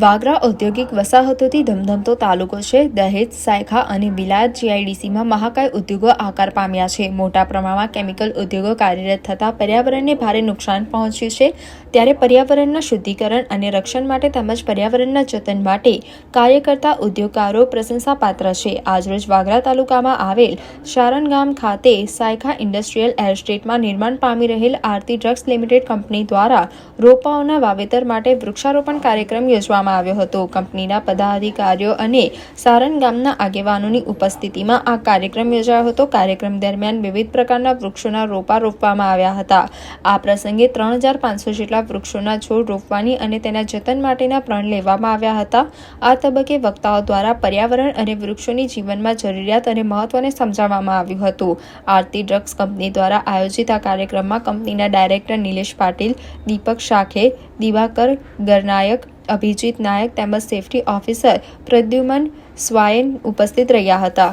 વાગરા ઔદ્યોગિક વસાહતોથી ધમધમતો તાલુકો છે. દહેજ, સાયખા અને વિલાયત જીઆઈડીસીમાં મહાકાય ઉદ્યોગો આકાર પામ્યા છે. મોટા પ્રમાણમાં કેમિકલ ઉદ્યોગો કાર્યરત થતાં પર્યાવરણને ભારે નુકસાન પહોંચ્યું છે. ત્યારે પર્યાવરણના શુદ્ધિકરણ અને રક્ષણ માટે તેમજ પર્યાવરણના જતન માટે કાર્ય કરતા ઉદ્યોગકારો પ્રશંસાપાત્ર છે. આજરોજ વાગરા તાલુકામાં આવેલ શારણ ગામ ખાતે સાયખા ઇન્ડસ્ટ્રીયલ એસ્ટેટમાં નિર્માણ પામી રહેલ આરતી ડ્રગ્સ લિમિટેડ કંપની દ્વારા રોપાઓના વાવેતર માટે વૃક્ષારોપણ કાર્યક્રમ યોજવામાં આવ્યો હતો. કંપનીના પદાધિકારીઓ અને સારણ ગામના આગેવાનોની ઉપસ્થિતિમાં આ કાર્યક્રમ યોજાયો હતો. કાર્યક્રમ દરમિયાન વિવિધ પ્રકારના વૃક્ષોના રોપા રોપવામાં આવ્યા હતા. આ પ્રસંગે ત્રણ હજાર પાંચસો વૃક્ષોના છોડ રોપવાની અને તેના જતન માટેના પ્રણ લેવામાં આવ્યા હતા. આ તબક્કે વક્તાઓ દ્વારા પર્યાવરણ અને વૃક્ષોની જીવનમાં જરૂરિયાત અને મહત્વને સમજાવવામાં આવ્યું હતું. આરતી ડ્રગ્સ કંપની દ્વારા આયોજિત આ કાર્યક્રમમાં કંપનીના ડાયરેક્ટર નિલેશ પાટીલ, દીપક શાખે, દિવાકર ગરનાયક, અભિજીત નાયક તેમજ સેફટી ઓફિસર પ્રદ્યુમન સ્વાયન ઉપસ્થિત રહ્યા હતા.